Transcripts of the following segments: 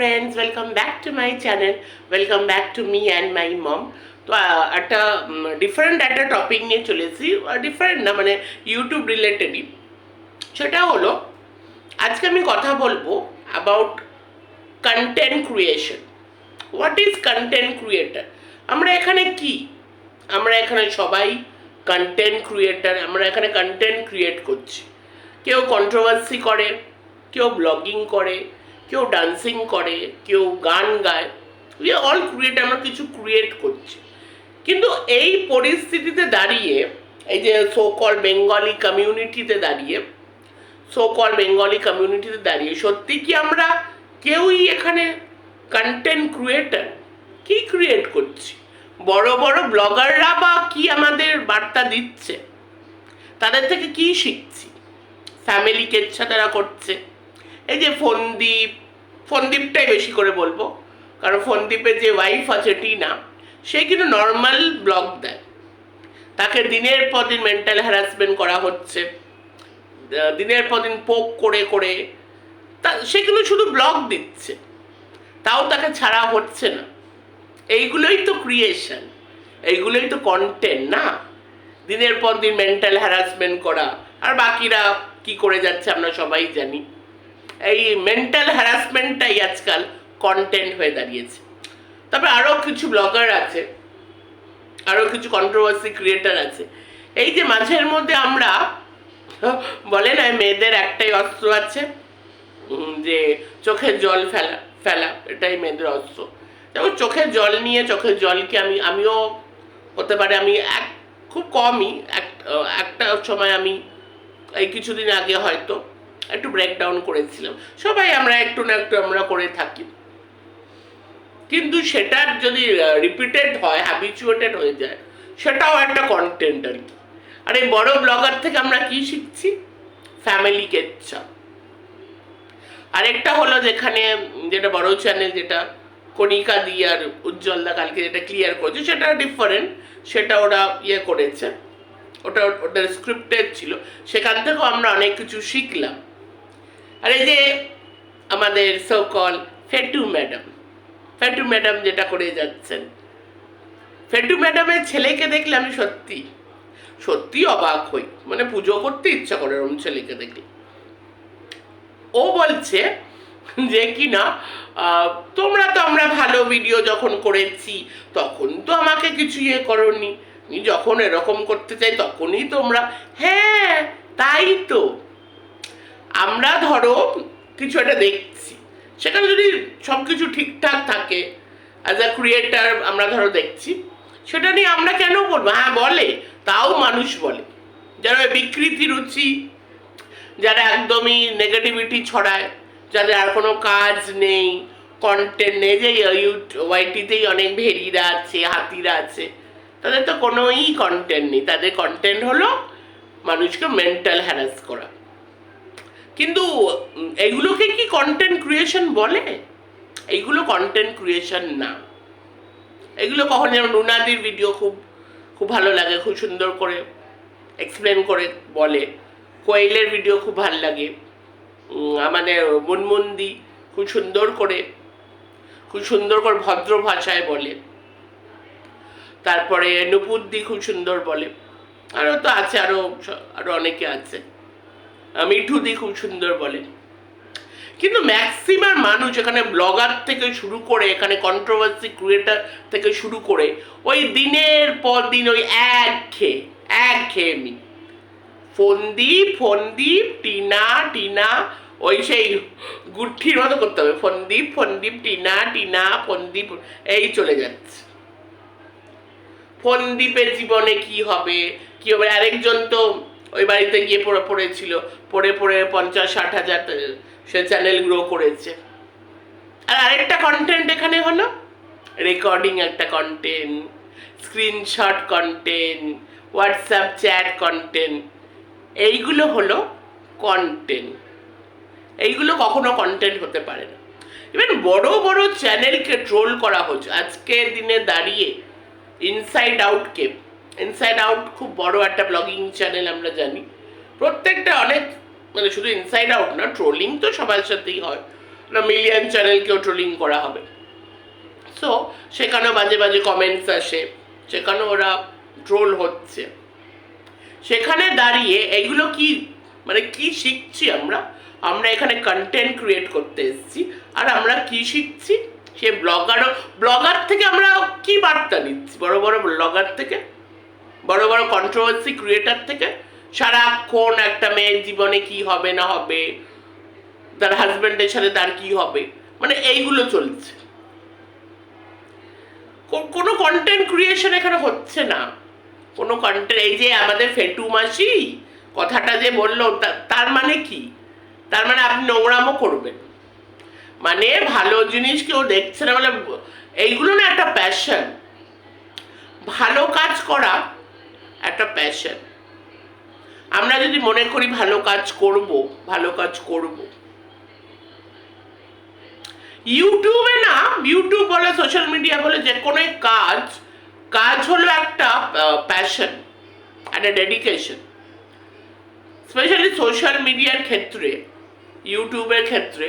friends, welcome back to my channel welcome back to me and my mom তো একটা different একটা topic নিয়ে চলেছি ডিফারেন্ট না মানে ইউটিউব রিলেটেডই সেটা হলো আজকে আমি কথা বলব about content creation what is content creator আমরা এখানে কি? আমরা এখানে সবাই কন্টেন্ট ক্রিয়েটার আমরা এখানে কন্টেন্ট ক্রিয়েট করছি। কেউ কন্ট্রোভার্সি করে কেউ ব্লগিং করে কেউ ডান্সিং করে, কেউ গান গায়। উই অল ক্রিয়েট আমরা কিছু ক্রিয়েট করছি। কিন্তু এই পরিস্থিতিতে দাঁড়িয়ে, এই যে সো কল বেঙ্গলি কমিউনিটিতে দাঁড়িয়ে সো কল বেঙ্গলি কমিউনিটিতে দাঁড়িয়ে সত্যি কি আমরা কেউই এখানে কন্টেন্ট ক্রিয়েটার কি ক্রিয়েট করছি? বড় বড় ব্লগাররা বা কি আমাদের বার্তা দিচ্ছে? তাদের থেকে কি শিখছি? ফ্যামিলি কেচ্ছা তারা করছে। এই যে ফন্দীপ ফন্দীপটাই বেশি করে বলব। কারণ ফন্দীপের যে ওয়াইফ আছে টিনা, সে কিন্তু নর্মাল ব্লগ দেয়। তাকে দিনের পর দিন মেন্টাল হ্যারাসমেন্ট করা হচ্ছে দিনের পর দিন পোক করে করে, তা সে কিন্তু শুধু ব্লগ দিচ্ছে, তাও তাকে ছাড়া হচ্ছে না। এইগুলোই তো ক্রিয়েশন এইগুলোই তো কন্টেন্ট না? দিনের পর দিন মেন্টাল হ্যারাসমেন্ট করা, আর বাকিরা কি করে যাচ্ছে আমরা সবাই জানি। এই মেন্টাল হ্যারাসমেন্টটাই আজকাল কন্টেন্ট হয়ে দাঁড়িয়েছে। তারপরে আরও কিছু ব্লগার আছে আরও কিছু কন্ট্রোভার্সি ক্রিয়েটার আছে। এই যে মাঝের মধ্যে আমরা, বলে না, মেয়েদের একটাই অস্ত্র আছে যে চোখের জল ফেলা ফেলা, এটাই মেয়েদের অস্ত্র। যেমন চোখের জল নিয়ে, চোখের জলকে আমি, আমিও হতে পারে, আমি এক, খুব কমই, এক, একটা সময় আমি, এই কিছুদিন আগে হয়তো একটু ব্রেকডাউন করেছিলাম সবাই আমরা একটু না একটু আমরা করে থাকি। কিন্তু সেটার যদি রিপিটেড হয় হ্যাবিচুয়েটেড হয়ে যায়, সেটাও একটা কন্টেন্ট আর কি। আর এই বড় ব্লগার থেকে আমরা কি শিখছি? ফ্যামিলি কেচ্ছা আরেকটা হলো যেখানে, যেটা বড় চ্যানেল যেটা কণিকা দি আর উজ্জ্বলদা কালকে যেটা ক্লিয়ার করেছে, সেটা ডিফারেন্ট সেটা ওরা ইয়ে করেছে। ওটা, ওটার স্ক্রিপ্টেড ছিল। সেখান থেকেও আমরা অনেক কিছু শিখলাম। আর এই যে আমাদের সকল ফেটু ম্যাডাম ফেটু ম্যাডাম যেটা করে যাচ্ছেন। ফেটু ম্যাডামের ছেলেকে দেখলে আমি সত্যি সত্যি অবাক হই। মানে পুজো করতে ইচ্ছা করে ওরম ছেলেকে দেখলে। ও বলছে যে কি না তোমরা তো আমরা ভালো ভিডিও যখন করেছি, তখন তো আমাকে কিছু ইয়ে করনি। যখন এরকম করতে চাই, তখনই তোমরা হ্যাঁ তাই তো। আমরা ধরো কিছু একটা দেখছি। সেখানে যদি সব কিছু ঠিকঠাক থাকে অ্যাজ আ ক্রিয়েটার আমরা ধরো দেখছি, সেটা নিয়ে আমরা কেন বলব? হ্যাঁ বলে, তাও মানুষ বলে। যারা বিকৃতি রুচি, যারা একদমই নেগেটিভিটি ছড়ায়, যাদের আর কোনো কাজ নেই কন্টেন্ট নেই, যে ওয়াইটিতেই অনেক ভেরিরা আছে, হাতিরা আছে, তাদের তো কোনোই কন্টেন্ট নেই। তাদের কন্টেন্ট হলো মানুষকে মেন্টাল হ্যারাস করা। কিন্তু এইগুলোকে কি কন্টেন্ট ক্রিয়েশন বলে? এইগুলো কন্টেন্ট ক্রিয়েশন না। এগুলো কখন যেমন রুনাদির ভিডিও খুব খুব ভালো লাগে, খুব সুন্দর করে এক্সপ্লেন করে বলে। কোয়েলের ভিডিও খুব ভালো লাগে। আমাদের মুনমুন্দি খুব সুন্দর করে, খুব সুন্দর করে ভদ্র ভাষায় বলে। তারপরে নুপুদ্দি খুব সুন্দর বলে। আরও তো আছে আরও আরও অনেকে আছে। মিঠুদি খুব সুন্দর বলে। কিন্তু ম্যাক্সিমাম মানুষ এখানে ব্লগার থেকে শুরু করে, এখানে কন্ট্রোভার্সি ক্রিয়েটার থেকে শুরু করে, ওই দিনের পর দিন ওই এক খেয়ে, এক খেয়েমি ফন্দীপ ফন্দীপ, টিনা টিনা, ওই সেই গুঠির মতো করতে হবে। ফন্দীপ ফন্দীপ, টিনা টিনা, ফন্দীপ, এই চলে যাচ্ছে। ফন্দীপের জীবনে কি হবে? কি হবে? আরেকজন তো ওই বাড়িতে গিয়ে পড়ে পড়েছিল। পড়ে পড়ে পঞ্চাশ, ষাট হাজার সে চ্যানেল গ্রো করেছে। আর আরেকটা কন্টেন্ট এখানে হলো? রেকর্ডিং একটা content screenshot content WhatsApp chat content এইগুলো হলো কন্টেন্ট এইগুলো কখনো কন্টেন্ট হতে পারে না। ইভেন বড় বড় চ্যানেলকে ট্রোল করা হচ্ছে। আজকের দিনে দাঁড়িয়ে ইনসাইড আউটকে ইনসাইড আউট খুব বড় একটা ব্লগিং চ্যানেল আমরা জানি। প্রত্যেকটা অনেক মানে শুধু ইনসাইড আউট না ট্রোলিং তো সবার সাথেই হয়। না মিলিয়ন চ্যানেলকেও ট্রোলিং করা হবে। সো সেখানেও বাজে বাজে কমেন্টস আসে। সেখানে ওরা ট্রোল হচ্ছে। সেখানে দাঁড়িয়ে এগুলো কি মানে কি শিখছি আমরা? আমরা এখানে কন্টেন্ট ক্রিয়েট করতে এসেছি। আর আমরা কি শিখছি? সে ব্লগারও ব্লগার থেকে আমরা কি বার্তা নিচ্ছি? বড় বড় ব্লগার থেকে? বড় বড় কন্ট্রোভার্সি ক্রিয়েটার থেকে সারাক্ষণ একটা মেয়ের জীবনে কি হবে না হবে, তার হাজব্যান্ডের সাথে তার কি হবে মানে এইগুলো চলছে। কোনো কন্টেন্ট ক্রিয়েশন এখানে হচ্ছে না। কোনো কন্টেন্ট এই যে আমাদের ফেটু মাসি কথাটা যে বলল তার মানে কি? তার মানে আপনি নোংরামও করবেন। মানে ভালো জিনিস কেউ দেখছে না মানে এইগুলো না একটা প্যাশন ভালো কাজ করা একটা প্যাশন আমরা যদি মনে করি ভালো কাজ করব, ভালো কাজ করব। ইউটিউবে না ইউটিউব বলে সোশ্যাল মিডিয়া বলে, যে কোনো কাজ কাজ হলো একটা প্যাশন একটা ডেডিকেশন স্পেশালি সোশ্যাল মিডিয়ার ক্ষেত্রে ইউটিউবের ক্ষেত্রে,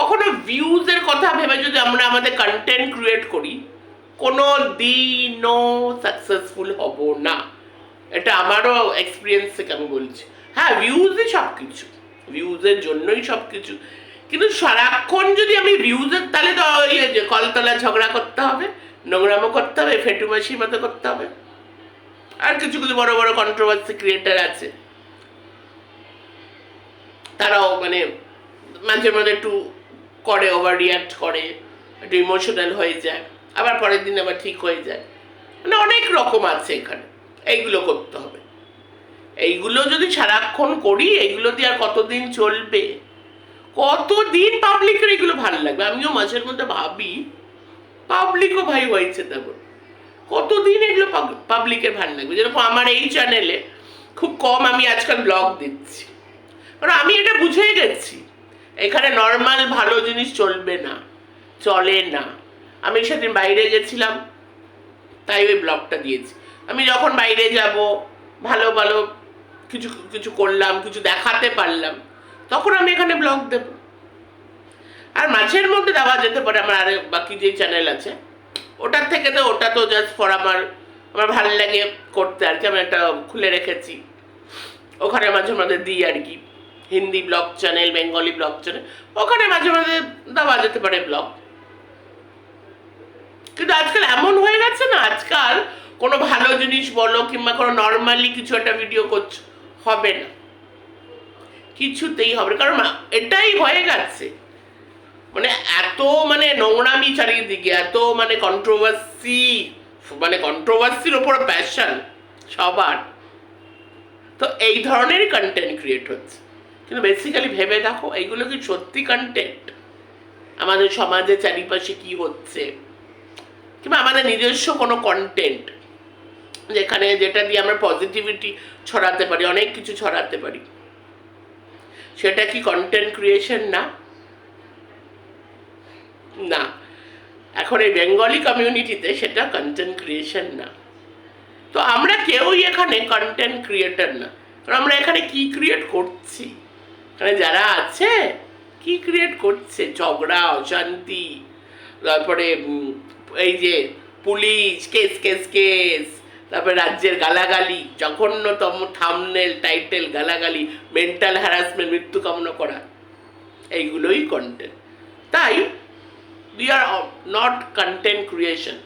কখনো ভিউজের কথা ভেবে যদি আমরা আমাদের কন্টেন্ট ক্রিয়েট করি, কোনো দিনও সাকসেসফুল হব না। এটা আমারও এক্সপিরিয়েন্স থেকে আমি বলছি। হ্যাঁ ভিউজই সব কিছু ভিউজের জন্যই সব কিছু কিন্তু সারাক্ষণ যদি আমি ভিউজের তাহলে তো ওই যে কলতলা ঝগড়া করতে হবে নোংরামো করতে হবে ফেটুমাসির মতো করতে হবে। আর কিছু কিছু বড় বড় কন্ট্রোভার্সি ক্রিয়েটার আছে। তারাও মানে মাঝে মাঝে একটু করে ওভার রিয়াক্ট করে, একটু ইমোশনাল হয়ে যায়। আবার পরের দিন আবার ঠিক হয়ে যায়। মানে অনেক রকম আছে এখানে। এইগুলো করতে হবে। এইগুলো যদি সারাক্ষণ করি, এইগুলো দিয়ে আর কতদিন চলবে? কতদিন পাবলিকের এগুলো ভালো লাগবে? আমিও মাঝের মধ্যে ভাবি পাবলিকও ভাই হয়েছে তেমন। কতদিন এগুলো পাবলিকের ভালো লাগবে? যেরকম আমার এই চ্যানেলে খুব কম আমি আজকাল ব্লগ দিচ্ছি কারণ আমি এটা বুঝে গেছি, এখানে নর্মাল ভালো জিনিস চলবে না, চলে না। আমি সেদিন বাইরে গেছিলাম, তাই ওই ব্লগটা দিয়েছি। আমি যখন বাইরে যাব, ভালো ভালো কিছু কিছু করলাম, কিছু দেখাতে পারলাম, তখন আমি এখানে ব্লগ দেব। আর মাঝের মধ্যে দেওয়া যেতে পারে, আমার আরে বাকি যে চ্যানেল আছে, ওটার থেকে তো, ওটা তো জাস্ট ফর আমার আমার ভালো লাগে করতে আর কি, আমি একটা খুলে রেখেছি। ওখানে মাঝে মাঝে দিই আর কি, Hindi vlog channel Bengali vlog channel ওখানে মাঝে মাঝে দেওয়া যেতে পারে ব্লগ কিন্তু আজকাল এমন হয়ে গেছে না, আজকাল কোনো ভালো জিনিস বলো কিংবা কোনো নর্মালি কিছু একটা ভিডিও করছ, হবে না। কিছুতেই হবে কারণ এটাই হয়ে গেছে। মানে এত মানে নোংরামি চারিদিকে, এত মানে কন্ট্রোভার্সি মানে কন্ট্রোভার্সির ওপর প্যাশন সবার। তো এই ধরনের কন্টেন্ট ক্রিয়েট হচ্ছে। কিন্তু বেসিক্যালি ভেবে দেখো, এইগুলো কি সত্যি কন্টেন্ট আমাদের সমাজে চারিপাশে কি হচ্ছে? কিংবা আমাদের নিজস্ব কোনো কন্টেন্ট যেখানে যেটা দিয়ে আমরা পজিটিভিটি ছড়াতে পারি, অনেক কিছু ছড়াতে পারি। সেটা কি কন্টেন্ট ক্রিয়েশন না? না। এখন এই বেঙ্গলি কমিউনিটিতে সেটা কন্টেন্ট ক্রিয়েশন না। তো আমরা কেউই এখানে কন্টেন্ট ক্রিয়েটার না। কারণ আমরা এখানে কি ক্রিয়েট করছি? এখানে যারা আছে, কি ক্রিয়েট করছে? ঝগড়া, অশান্তি, তারপরে এই যে, পুলিশ, কেস কেস কেস তারপরে রাজ্যের গালাগালি, জঘন্যতম থামনেল টাইটেল গালাগালি মেন্টাল হ্যারাসমেন্ট মৃত্যু কামনা করা, এইগুলোই কন্টেন্ট তাই, we are not content creation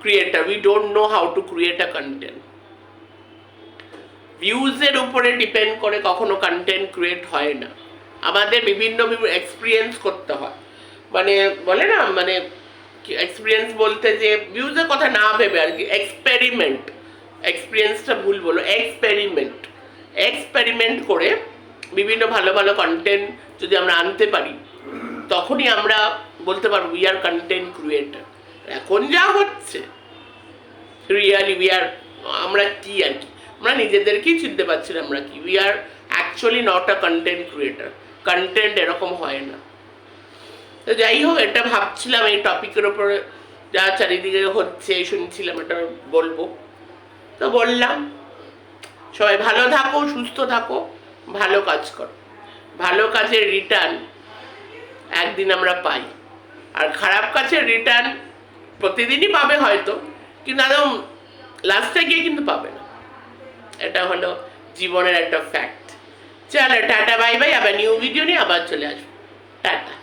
creator we we know how to create a content. ভিউজের উপরে ডিপেন্ড করে কখনো কন্টেন্ট ক্রিয়েট হয় না। আমাদের বিভিন্ন এক্সপিরিয়েন্স করতে হয়। মানে বলে না মানে এক্সপিরিয়েন্স বলতে যে ভিউজের কথা না ভেবে আর কি এক্সপেরিমেন্ট এক্সপিরিয়েন্সটা ভুল বলো এক্সপেরিমেন্ট এক্সপেরিমেন্ট করে বিভিন্ন ভালো ভালো কন্টেন্ট যদি আমরা আনতে পারি, তখনই আমরা বলতে পারব উই আর কন্টেন্ট ক্রিয়েটার এখন যা হচ্ছে রিয়ালি উই আর আমরা কি আর কি? আমরা নিজেদেরকেই চিনতে পারছি না আমরা কি। We are actually not a content creator content এরকম হয় না। তো যাই হোক, এটা ভাবছিলাম এই টপিকের ওপরে যা চারিদিকে হচ্ছে, শুনছিলাম, এটা বলব। তো বললাম, সবাই ভালো থাকো, সুস্থ থাকো, ভালো কাজ করো। ভালো কাজের রিটার্ন একদিন আমরা পাই। আর খারাপ কাজের রিটার্ন প্রতিদিনই পাবে হয়তো, কিন্তু একদম লাস্টে গিয়ে কিন্তু পাবে না। এটা হলো জীবনের একটা ফ্যাক্ট চলো, টাটা বাই বাই আবার নিউ ভিডিও নিয়ে আবার চলে আসব। টাটা।